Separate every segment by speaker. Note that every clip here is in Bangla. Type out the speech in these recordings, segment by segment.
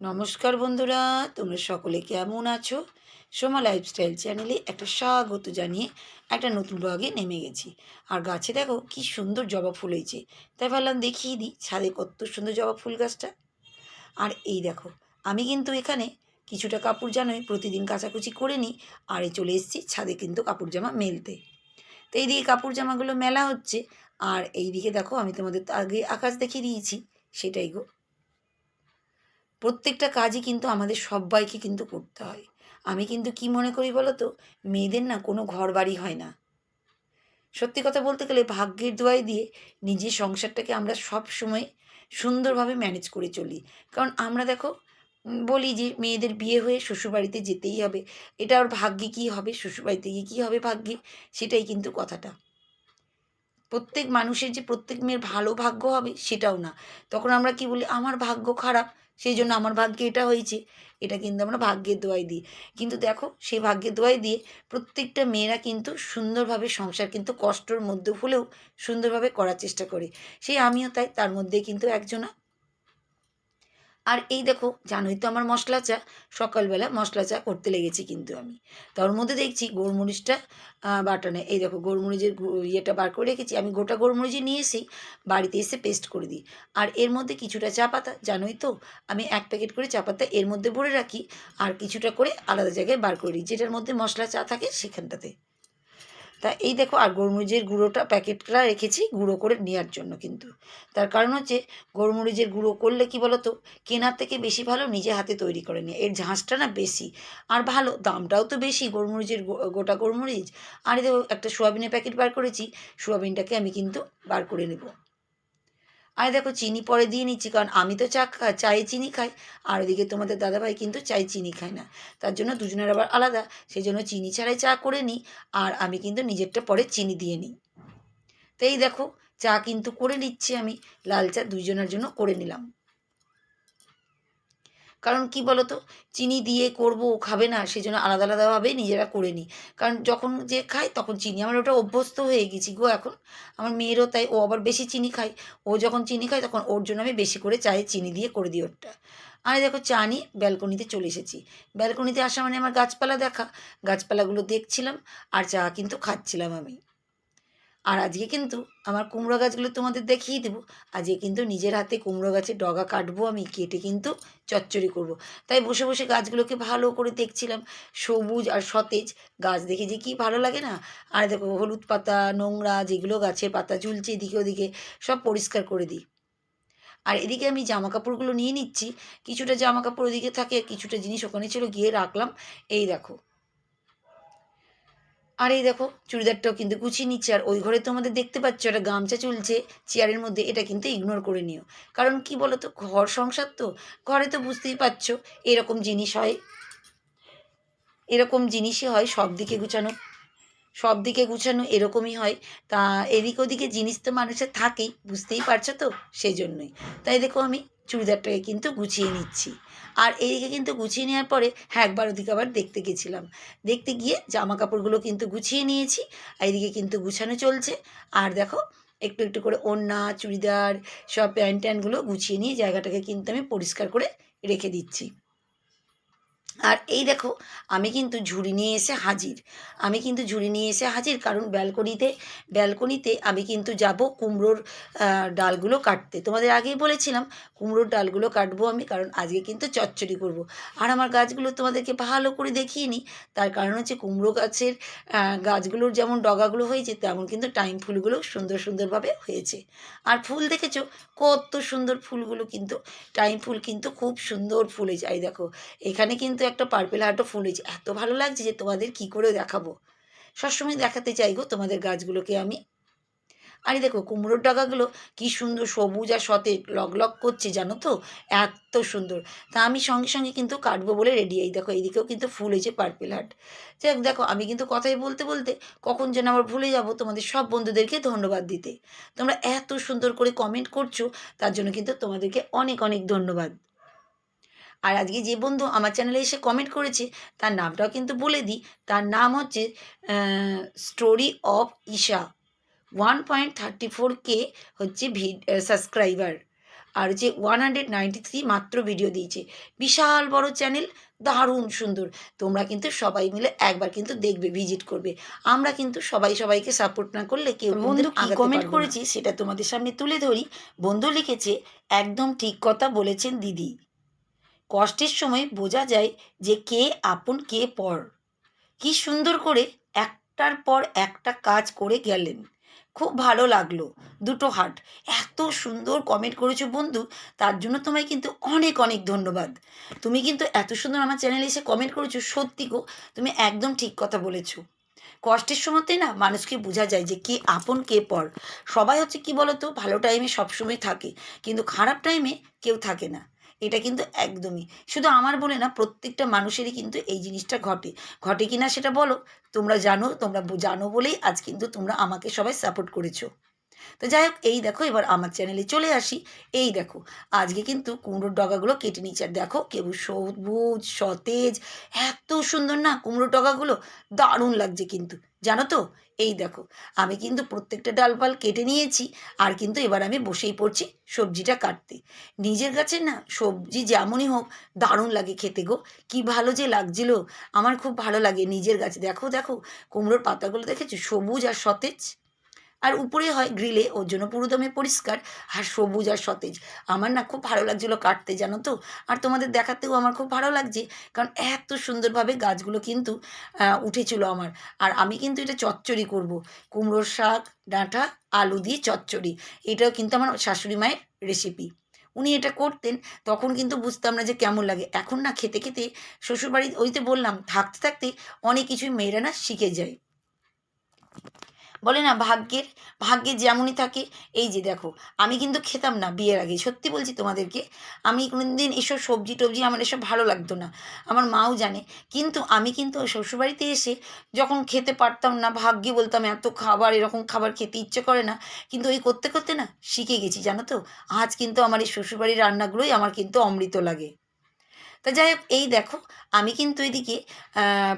Speaker 1: নমস্কার বন্ধুরা, তোমরা সকলে কেমন আছো? সোমা লাইফস্টাইল চ্যানেলে একটা স্বাগত জানিয়ে একটা নতুন ব্লগে নেমে গেছি। আর গাছে দেখো কি সুন্দর জবা ফুল হয়েছে। তাই ভাবলাম দেখিয়ে দিই ছাদে কত সুন্দর জবা ফুল গাছটা। আর এই দেখো, আমি কিন্তু এখানে কিছুটা কাপড় জানোই প্রতিদিন কাচাকুচি করে নিই আর এই চলে এসেছি ছাদে কিন্তু কাপড় জামা মেলতে। তো এইদিকে কাপড় জামাগুলো মেলা হচ্ছে। আর এইদিকে দেখো আমি তোমাদের আগে আকাশ দেখিয়ে দিয়েছি, সেটাই গো। প্রত্যেকটা কাজই কিন্তু আমাদের সবাইকে কিন্তু করতে হয়। আমি কিন্তু কি মনে করি বলো তো মেয়েদের না কোনো ঘর বাড়ি হয় না। সত্যি কথা বলতে গেলে ভাগ্যের দোয়াই দিয়ে নিজের সংসারটাকে আমরা সব সময় সুন্দরভাবে ম্যানেজ করে চলি। কারণ আমরা দেখো বলি যে মেয়েদের বিয়ে হয়ে শ্বশুরবাড়িতে যেতেই হবে। এটা ওর ভাগ্যে কী হবে? শ্বশুরবাড়িতে গিয়ে কী হবে ভাগ্যে? সেটাই কিন্তু কথাটা। প্রত্যেক মানুষের যে প্রত্যেক মেয়ের ভালো ভাগ্য হবে সেটাও না। তখন আমরা কি বলি? আমার ভাগ্য খারাপ। সেই জন্য আমার ভাগ্যে এটা হয়েছে। এটা কিন্তু আমরা ভাগ্যের দোয়াই দিই। কিন্তু দেখো, সেই ভাগ্যের দোয়াই দিয়ে প্রত্যেকটা মেয়েরা কিন্তু সুন্দরভাবে সংসার কিন্তু কষ্টর মধ্যে হলেও সুন্দরভাবে করার চেষ্টা করে। সেই আমিও তাই, তার মধ্যে কিন্তু একজনা আর এই দেখো, জানোই তো আমার মশলা চা, সকালবেলা মশলা চা করতে লেগেছি কিন্তু আমি। তার মধ্যে দেখছি গোলমরিচটা বাটানে। এই দেখো, গোলমরিচের ইয়েটা বার করে রেখেছি। আমি গোটা গোলমরিচই নিয়ে এসেই বাড়িতে এসে পেস্ট করে দিই। আর এর মধ্যে কিছুটা চা পাতা, জানোই তো, আমি এক প্যাকেট করে চা পাতা এর মধ্যে ভরে রাখি। আর কিছুটা করে আলাদা জায়গায় বার করে দিই। যেটার মধ্যে মশলা চা থাকে সেখানটাতে। তা এই দেখো, আর গোলমরিচের গুঁড়োটা প্যাকেটটা রেখেছি গুঁড়ো করে নেওয়ার জন্য কিন্তু। তার কারণ হচ্ছে, গোলমরিচের গুঁড়ো করলে কি বলতো, কেনার থেকে বেশি ভালো নিজে হাতে তৈরি করে নিয়ে। এর ঝাঁসটা না বেশি, আর ভালো, দামটাও তো বেশি গোলমরিচের গোটা গোলমরিচ। আর এই দেখো, একটা সোয়াবিনের প্যাকেট বার করেছি, সোয়াবিনটাকে আমি কিন্তু বার করে নেব। আর দেখো, চিনি পরে দিয়ে নিচ্ছি, কারণ আমি তো চা খা- চায়ে চিনি খাই, আর ওদিকে তোমাদের দাদাভাই কিন্তু চায়ে চিনি খায় না। তার জন্য দুজনের আবার আলাদা সেই জন্য চিনি ছাড়াই চা করে নিই, আর আমি কিন্তু নিজেরটা পরে চিনি দিয়ে নিই। তো এই দেখো, চা কিন্তু করে নিচ্ছি আমি, লাল চা দুজনের জন্য করে নিলাম। কারণ কি বলতো? চিনি দিয়ে করব, ও খাবে না সেই জন্য আলাদা আলাদাভাবে নিজেরা করে নিই। কারণ যখন যে খাই তখন চিনি। আমার ওটা অভ্যস্ত হয়ে গেছি গো এখন। আমার মেয়েরও তাই, ও আবার বেশি চিনি খায়। ও যখন চিনি খায় তখন ওর জন্য আমি বেশি করে চায়ে চিনি দিয়ে করে দিই ওরটা। এই দেখো, চা নিয়ে ব্যালকনিতে চলে এসেছি। ব্যালকনিতে আসা মানে আমার গাছপালা দেখা। গাছপালাগুলো দেখছিলাম, আর চা কিন্তু খাচ্ছিলাম আমি। আর আজকে কিন্তু আমার কুমড়ো গাছগুলো তোমাদের দেখিয়ে দেবো। আজকে কিন্তু নিজের হাতে কুমড়ো গাছের ডগা কাটবো আমি, কেটে কিন্তু চচ্চড়ি করব। তাই বসে বসে গাছগুলোকে ভালো করে দেখছিলাম, সবুজ আর সতেজ গাছ দেখে যে কি ভালো লাগে না? আর দেখো হলুদ পাতা, নোংরা যেগুলো গাছের পাতা ঝুলছে এদিকে ওদিকে, সব পরিষ্কার করে দিই। আর এদিকে আমি জামা কাপড়গুলো নিয়ে নিচ্ছি, কিছুটা জামা কাপড় ওদিকে থাকে কিছুটা জিনিস ওখানে ছিল গিয়ে রাখলাম। এই দেখো আর এই দেখো, চুড়িদারটাও কিন্তু গুছিয়ে নিচ্ছে। আর ওই ঘরে তোমাদের দেখতে পাচ্ছ, একটা গামছা চুলছে চেয়ারের মধ্যে, এটা কিন্তু ইগনোর করে নিও। কারণ কি বলো তো ঘর সংসার তো, ঘরে তো বুঝতেই পারছ, এরকম জিনিস হয়। এরকম জিনিসই হয়, সব দিকে গুছানো। সব দিকে গুছানো এরকমই হয়। তা এদিক ওদিকে জিনিস তো মানুষের থাকেই, বুঝতেই পারছ তো, সেই জন্যই। তাই দেখো আমি চুড়িদারটাকে কিন্তু গুছিয়ে নিচ্ছি। আর এইদিকে কিন্তু গুছিয়ে নেওয়ার পরে হ্যাঁ একবার ওদিকে আবার দেখতে গেছিলাম। দেখতে গিয়ে জামা কাপড়গুলো কিন্তু গুছিয়ে নিয়েছি, আর এদিকে কিন্তু গুছানো চলছে। আর দেখো, একটু একটু করে ওড়না, চুড়িদার, সব প্যান্ট ট্যান্টগুলো গুছিয়ে নিয়ে জায়গাটাকে কিন্তু আমি পরিষ্কার করে রেখে দিচ্ছি। আর এই দেখো, আমি কিন্তু ঝুড়ি নিয়ে এসে হাজির। আমি কিন্তু ঝুড়ি নিয়ে এসে হাজির, কারণ ব্যালকনিতে ব্যালকনিতে আমি কিন্তু যাব কুমড়োর ডালগুলো কাটতে। তোমাদের আগেই বলেছিলাম, কুমড়োর ডালগুলো কাটবো আমি, কারণ আজকে কিন্তু চচ্চড়ি করব। আর আমার গাছগুলো তোমাদেরকে ভালো করে দেখিয়ে নিই, তার কারণ হচ্ছে কুমড়ো গাছের গাছগুলোর যেমন ডগাগুলো হয়েছে, তেমন কিন্তু টাইম ফুলগুলো সুন্দর সুন্দরভাবে হয়েছে। আর ফুল দেখেছ? কত সুন্দর ফুলগুলো কিন্তু, টাইম ফুল কিন্তু খুব সুন্দর ফুল এই দেখো। এখানে কিন্তু একটা পার্পেল হার্টও ফুল হয়েছে। এত ভালো লাগছে যে তোমাদের কি করে দেখাবো। সবসময় দেখাতে চাই গো তোমাদের গাছগুলোকে আমি। আরে দেখো কুমড়োর ডাগাগুলো কি সুন্দর সবুজ আর সতেজ লগ লগ করছে জানো তো? এত সুন্দর। তা আমি সঙ্গে সঙ্গে কিন্তু কাটবো বলে রেডি এই দেখো এইদিকেও কিন্তু ফুল হয়েছে পার্পেল হার্ট যাই হোক, দেখো আমি কিন্তু কথাই বলতে বলতে কখন যেন আবার ভুলে যাব তোমাদের সব বন্ধুদেরকে ধন্যবাদ দিতে। তোমরা এত সুন্দর করে কমেন্ট করছ তার জন্য কিন্তু তোমাদেরকে অনেক অনেক ধন্যবাদ। আর আজকে যে বন্ধু আমার চ্যানেলে এসে কমেন্ট করেছে তার নামটাও কিন্তু বলে দিই। তার নাম হচ্ছে story of Isha. One point thirty four K হচ্ছে ভি সাবস্ক্রাইবার আর যে ওয়ান হান্ড্রেড নাইনটি থ্রি মাত্র ভিডিও দিয়েছে। বিশাল বড় চ্যানেল দারুণ সুন্দর। তোমরা কিন্তু সবাই মিলে একবার কিন্তু দেখবে ভিজিট করবে। আমরা কিন্তু সবাই সবাইকে সাপোর্ট না করলে কেউ বন্ধু কি কমেন্ট করেছি সেটা তোমাদের সামনে তুলে ধরি। বন্ধু লিখেছে একদম ঠিক কথা বলেছেন দিদি। কষ্টের সময় বোঝা যায় যে কে আপন, কে পর। কি সুন্দর করে একটার পর একটা কাজ করে গেলেন। খুব ভালো লাগল দুটো হার্ট এত সুন্দর কমেন্ট করেছ বন্ধু, তার জন্য তোমায় কিন্তু অনেক অনেক ধন্যবাদ। তুমি কিন্তু এত সুন্দর আমার চ্যানেলে এসে কমেন্ট করেছ, সত্যি গো, তুমি একদম ঠিক কথা বলেছ। কষ্টের সময়তে না মানুষকে বোঝা যায় যে কে আপন, কে পর। সবাই হচ্ছে কি বলতো, ভালো টাইমে সবসময় থাকে, কিন্তু খারাপ টাইমে কেউ থাকে না। এটা কিন্তু একদমই। শুধু আমার বলে না, প্রত্যেকটা মানুষেরই কিন্তু এই জিনিসটা ঘটে। ঘটে কি না সেটা বলো। তোমরা জানো তোমরা জানো বলেই আজ কিন্তু তোমরা আমাকে সবাই সাপোর্ট করেছ। তো যাই হোক, এই দেখো, এবার আমার চ্যানেলে চলে আসি। এই দেখো, আজকে কিন্তু কুমড়োর ডগাগুলো কেটে নিচ্ছে আর দেখো কেউ সবুজ, সতেজ, এত সুন্দর না কুমড়োর ডগাগুলো, দারুণ লাগছে কিন্তু, জানো তো? এই দেখো, আমি কিন্তু প্রত্যেকটা ডাল ডালপাল কেটে নিয়েছি, আর কিন্তু এবার আমি বসেই পড়ছি সবজিটা কাটতে। নিজের কাছে না, সবজি যেমনই হোক, দারুণ লাগে খেতে গো, কি ভালো যে লাগছিল। আমার খুব ভালো লাগে নিজের গাছে। দেখো দেখো, কুমড়োর পাতাগুলো দেখেছ? সবুজ আর সতেজ। আর উপরে হয় গ্রিলে ওর জন্য পুরোদমে পরিষ্কার আর সবুজ আর সতেজ। আমার না খুব ভালো লাগছিল কাটতে, জানো তো? আর তোমাদের দেখাতেও আমার খুব ভালো লাগছে, কারণ এত সুন্দরভাবে গাছগুলো কিন্তু উঠেছিল আমার। আর আমি কিন্তু এটা চচ্চড়ি করব। কুমড়োর শাক, ডাঁটা, আলু দিয়ে চচ্চড়ি। এটাও কিন্তু আমার শাশুড়ি মায়ের রেসিপি উনি এটা করতেন, তখন কিন্তু বুঝতাম না যে কেমন লাগে। এখন না খেতে খেতে শ্বশুরবাড়ি ওইতে বললাম, থাকতে থাকতে অনেক কিছুই মেয়েরা না শিখে যায়। বলে না ভাগ্যের ভাগ্যে যেমনই থাকে, এই যে দেখো, আমি কিন্তু খেতাম না বিয়ের আগে, সত্যি বলছি তোমাদেরকে, আমি কোনোদিন এসব সবজি টবজি আমার এসব ভালো লাগতো না, আমার মাও জানে, কিন্তু আমি কিন্তু শ্বশুরবাড়িতে এসে যখন খেতে পারতাম না, ভাগ্যে বলতাম এত খাবার, এরকম খাবার খেতে ইচ্ছে করে না, কিন্তু ওই করতে করতে না শিখে গেছি, জানো তো, আজ কিন্তু আমার এই শ্বশুরবাড়ির রান্নাগুলোই আমার কিন্তু অমৃত লাগে। তা যাই হোক, এই দেখো, আমি কিন্তু এদিকে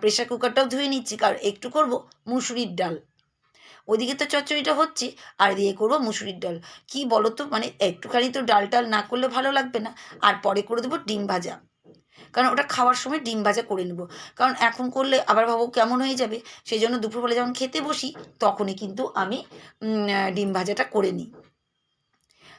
Speaker 1: প্রেশার কুকারটাও ধুয়ে নিচ্ছি, কারণ একটু করব মুসুরির ডাল। ওদিকে তো চচ্চড়িটা হচ্ছে আর দিয়ে করব মুসুরির ডাল। কি বলো তো মানে একটুখানি তো ডাল টাল না করলে ভালো লাগবে না। আর পরে করে দেবো ডিম ভাজা। কারণ ওটা খাওয়ার সময় ডিম ভাজা করে নেব। কারণ এখন করলে আবার ভাবো কেমন হয়ে যাবে। সেই জন্য দুপুরবেলা যখন খেতে বসি, তখনই কিন্তু আমি ডিম ভাজাটা করে নিই।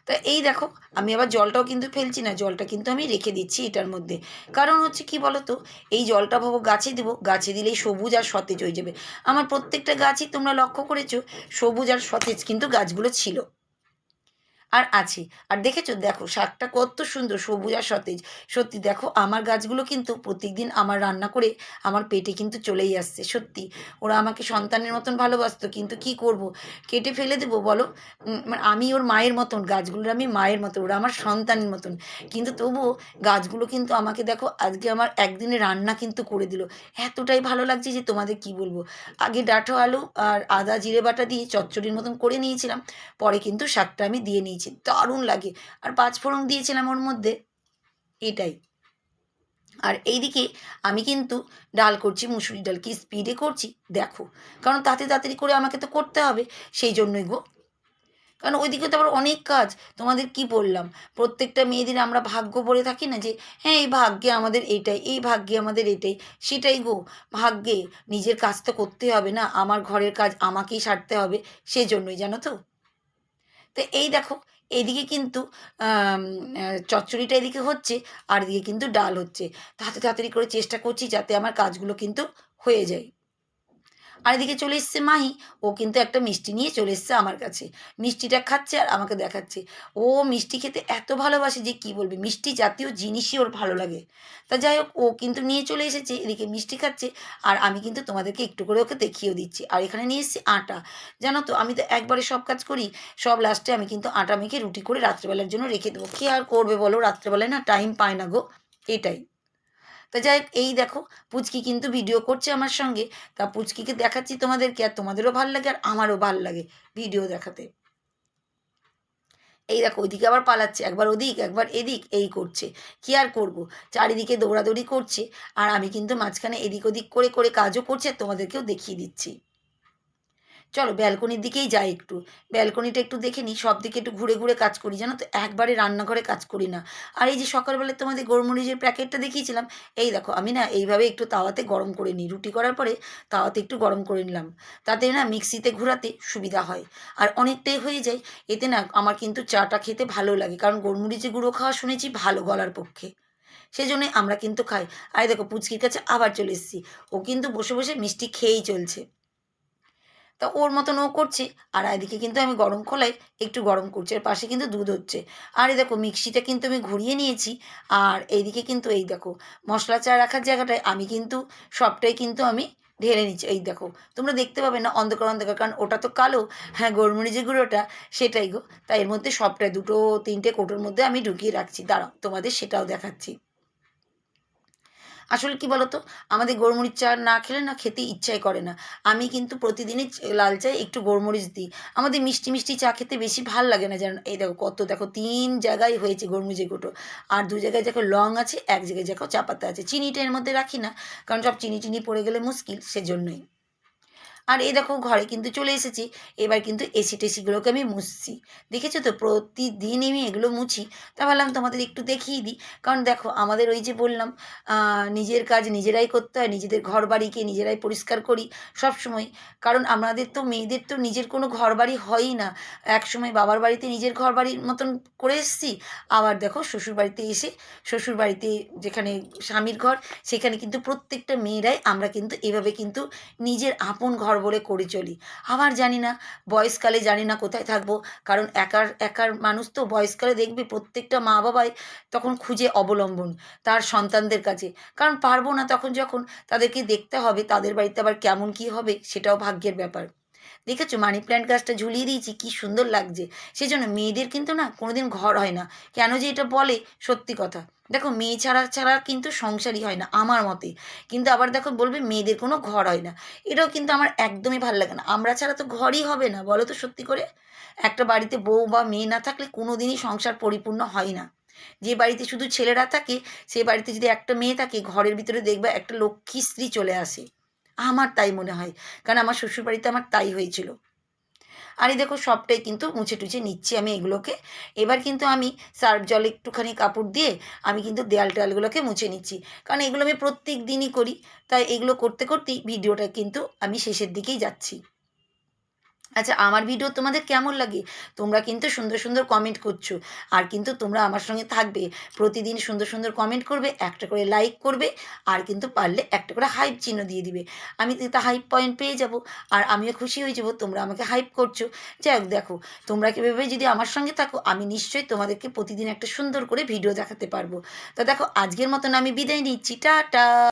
Speaker 1: তা এই দেখো, আমি আবার জলটাও কিন্তু ফেলছি না, জলটা কিন্তু আমি রেখে দিচ্ছি এটার মধ্যে। কারণ হচ্ছে কি বলতো, এই জলটা ভাবো গাছে দেবো, গাছে দিলেই সবুজ আর সতেজ হয়ে যাবে। আমার প্রত্যেকটা গাছই তোমরা লক্ষ্য করেছ, সবুজ আর সতেজ কিন্তু গাছগুলো ছিল। আর আছে। আর দেখেছ, দেখো, শাকটা কত সুন্দর, সবুজ আর সতেজ। সত্যি দেখো, আমার গাছগুলো কিন্তু প্রত্যেকদিন আমার রান্না করে আমার পেটে কিন্তু চলেই আসছে, সত্যি। ওরা আমাকে সন্তানের মতন ভালোবাসতো, কিন্তু কি করব? কেটে ফেলে দেবো, বলো? মানে আমি ওর মায়ের মতন, গাছগুলোর আমি মায়ের মতন, ওরা আমার সন্তানের মতন। কিন্তু তবুও গাছগুলো কিন্তু আমাকে দেখো, আজকে আমার একদিনে রান্না কিন্তু করে দিল। এতটাই ভালো লাগছে যে তোমাদের কি বলব? আগে ডাঁটো আলু আর আদা, জিরে বাটা দিয়ে চচ্চড়ির মতন করে নিয়েছিলাম, পরে কিন্তু শাকটা আমি দিয়ে নিয়েছি দারুণ লাগে। আর পাঁচ ফোড়ন দিয়েছিলাম ওর মধ্যে, এটাই। আর এইদিকে আমি কিন্তু ডাল করছি মুসুরি ডাল, কি স্পিডে করছি, দেখো। কারণ তাতে তাড়াতাড়ি করে আমাকে তো করতে হবে, সেই জন্যই গো। কারণ ওইদিকে তো আবার অনেক কাজ, তোমাদের কি বললাম? প্রত্যেকটা মেয়েদের আমরা ভাগ্য বলে থাকি না যে হ্যাঁ এই ভাগ্যে আমাদের এইটাই এই ভাগ্যে আমাদের এটাই। সেটাই গো, ভাগ্যে নিজের কাজ তো করতে হবে না, আমার ঘরের কাজ আমাকেই সারতে হবে সেই জন্যই জানো তো? তো এই দেখো এইদিকে কিন্তু চচ্চড়িটা এদিকে হচ্ছে, আর এদিকে কিন্তু ডাল হচ্ছে। তাড়াতাড়ি তাড়াতাড়ি করে চেষ্টা করছি যাতে আমার কাজগুলো কিন্তু হয়ে যায়। আর এদিকে চলে এসছে মাহি। ও কিন্তু একটা মিষ্টি নিয়ে চলে এসছে আমার কাছে। মিষ্টিটা খাচ্ছে আর আমাকে দেখাচ্ছে। ও মিষ্টি খেতে এত ভালোবাসে যে কি বলবি? মিষ্টি জাতীয় জিনিসই ওর ভালো লাগে। তা যাই হোক, ও কিন্তু নিয়ে চলে এসেছে, এদিকে মিষ্টি খাচ্ছে আর আমি কিন্তু তোমাদেরকে একটু করে ওকে দেখিয়েও দিচ্ছি। আর এখানে নিয়ে এসেছি আটা। জানো তো, আমি তো একবারে সব কাজ করি, সব লাস্টে আমি কিন্তু আটা মেখে রুটি করে রাত্রেবেলার জন্য রেখে দেবো। কে আর করবে বলো? রাত্রেবেলায় না টাইম পায় না গো। এটাই। তা যাই এই দেখো, পুচকি কিন্তু ভিডিও করছে আমার সঙ্গে। তা পুচকিকে দেখাচ্ছি তোমাদেরকে, আর তোমাদেরও ভালো লাগে, আর আমারও ভালো লাগে ভিডিও দেখাতে। এই দেখো, ওইদিকে আবার পালাচ্ছে, একবার ওদিক, একবার এদিক, এই করছে। কি আর করব? চারিদিকে দৌড়াদৌড়ি করছে, আর আমি কিন্তু মাঝখানে এদিক ওদিক করে করে কাজও করছে তোমাদেরকেও দেখিয়ে দিচ্ছি। চলো ব্যালকনির দিকেই যাই একটু। ব্যালকনিটা একটু দেখে নিই সব দিকে একটু ঘুরে ঘুরে কাজ করি। জানো তো, একবারে রান্নাঘরে কাজ করি না। আর এই যে সকালবেলা তোমাদের গোলমরিচের প্যাকেটটা দেখিয়েছিলাম, এই দেখো, আমি না এইভাবে একটু তাওয়াতে গরম করে নিই। রুটি করার পরে তাওয়াতে একটু গরম করে নিলাম। তাতে না মিক্সিতে ঘোরাতে সুবিধা হয়। আর অনেকটাই হয়ে যায়, এতে না আমার কিন্তু চাটা খেতে ভালো লাগে। কারণ গোলমরিচের গুঁড়ো খাওয়া শুনেছি ভালো গলার পক্ষে। সেই জন্যই আমরা কিন্তু খাই। আর দেখো, পুচকির কাছে আবার চলে এসেছি। ও কিন্তু বসে বসে মিষ্টি খেয়েই চলছে। তা ওর মতন ও করছে। আর এদিকে কিন্তু আমি গরম খোলাই একটু গরম করছি। আর পাশে কিন্তু দুধ হচ্ছে। আর এই দেখো, মিক্সিটা কিন্তু আমি ঘুরিয়ে নিয়েছি। আর এইদিকে কিন্তু এই দেখো, মশলা চা রাখার জায়গাটায় আমি কিন্তু সবটাই কিন্তু আমি ঢেলে নিচ্ছি। এই দেখো, তোমরা দেখতে পাবে না, অন্ধকার অন্ধকার, কারণ ওটা তো কালো। হ্যাঁ গোলমরিচের গুঁড়োটা, সেটাই গো। তাই এর মধ্যে সবটাই, দুটো, তিনটে কোটোর মধ্যে আমি ঢুকিয়ে রাখছি। দাঁড়াও, তোমাদের সেটাও দেখাচ্ছি। আসলে কি বলতো? আমাদের গোলমরিচ চা না খেলে না খেতে ইচ্ছাই করে না। আমি কিন্তু প্রতিদিনই লাল চায় একটু গোলমরিচ দিই। আমাদের মিষ্টি মিষ্টি চা খেতে বেশি ভালো লাগে না যেন এই দেখো কত, দেখো তিন জায়গায় হয়েছে গোলমরিচের গুঁটো আর দু জায়গায় দেখো লং আছে, এক জায়গায় দেখো চা পাতা আছে। চিনিটা এর মধ্যে রাখি না, কারণ সব চিনি চিনি পড়ে গেলে মুশকিল, সেজন্যই। আর এই দেখো ঘরে কিন্তু চলে এসেছি। এবার কিন্তু এসি টেসিগুলোকে আমি মুছছি। দেখেছ তো? প্রতিদিন আমি এগুলো মুছি। তা ভাবলাম তোমাদের একটু দেখিয়ে দিই। কারণ দেখো, আমাদের ওই যে বললাম নিজের কাজ নিজেরাই করতে হয়, নিজেদের ঘর বাড়িকে নিজেরাই পরিষ্কার করি সব সময় কারণ আমাদের তো, মেয়েদের তো নিজের কোনো ঘর বাড়ি হয়ই না। এক সময় বাবার বাড়িতে নিজের ঘর বাড়ির মতন করে এসেছি। আবার দেখো শ্বশুর বাড়িতে এসে শ্বশুর বাড়িতে যেখানে স্বামীর ঘর, সেখানে কিন্তু প্রত্যেকটা মেয়েরাই আমরা কিন্তু এভাবে কিন্তু নিজের আপন ঘর বলে করে চলি। আবার জানি না, বয়সকালে জানি না কোথায় থাকব, কারণ একার একার মানুষ তো বয়সকালে দেখবে প্রত্যেকটা মা বাবাই তখন খুঁজে অবলম্বন তার সন্তানদের কাছে। কারণ পারব না তখন যখন তাদেরকে দেখতে হবে, তাদের বাড়িতে আবার কেমন কি হবে সেটাও ভাগ্যের ব্যাপার। দেখেছ? মানি প্ল্যান্ট গাছটা ঝুলিয়ে দিয়েছি, কি সুন্দর লাগছে। সেই জন্য মেয়েদের কিন্তু না কোনোদিন ঘর হয় না। কেন যে এটা বলে? সত্যি কথা। দেখো, মেয়ে ছাড়া ছাড়া কিন্তু সংসারই হয় না, আমার মতে। কিন্তু আবার দেখো, বলবে মেয়েদের কোনো ঘর হয় না। এটাও কিন্তু আমার একদমই ভালো লাগে না। আমরা ছাড়া তো ঘরই হবে না, বলো তো সত্যি করে? একটা বাড়িতে বউ বা মেয়ে না থাকলে কোনো দিনই সংসার পরিপূর্ণ হয় না। যে বাড়িতে শুধু ছেলেরা থাকে সেই বাড়িতে যদি একটা মেয়ে থাকে, ঘরের ভিতরে দেখবে একটা লক্ষ্মী স্ত্রী চলে আসে। আমার তাই মনে হয়। কারণ আমার শ্বশুরবাড়িতে আমার তাই হয়েছিল। আর এই দেখো, সবটাই কিন্তু মুছে টুছে নিচ্ছি আমি এগুলোকে। এবার কিন্তু আমি সার্ফ জল একটুখানি কাপড় দিয়ে আমি কিন্তু দেয়াল টেয়ালগুলোকে মুছে নিচ্ছি। কারণ এগুলো আমি প্রত্যেক দিনই করি। তাই এগুলো করতে করতেই ভিডিওটা কিন্তু আমি শেষের দিকেই যাচ্ছি। আচ্ছা আমার ভিডিও তোমাদের কেমন লাগে? তোমরা কিন্তু সুন্দর সুন্দর কমেন্ট করছ। আর কিন্তু তোমরা আমার সঙ্গে থাকবে। প্রতিদিন সুন্দর সুন্দর কমেন্ট করবে, একটা করে লাইক করবে, আর কিন্তু পারলে একটা করে হাইপ চিহ্ন দিয়ে দিবে। আমি তো হাইপ পয়েন্ট পেয়ে যাব, আর আমিও খুশি হয়ে যাব, তোমরা আমাকে হাইপ করছ। যাই হোক, দেখো, তোমরা কীভাবে যদি আমার সঙ্গে থাকো, আমি নিশ্চয়ই তোমাদেরকে প্রতিদিন একটা সুন্দর করে ভিডিও দেখাতে পারব। তো দেখো, আজকের মতন আমি বিদায় নিচ্ছি, টাটা!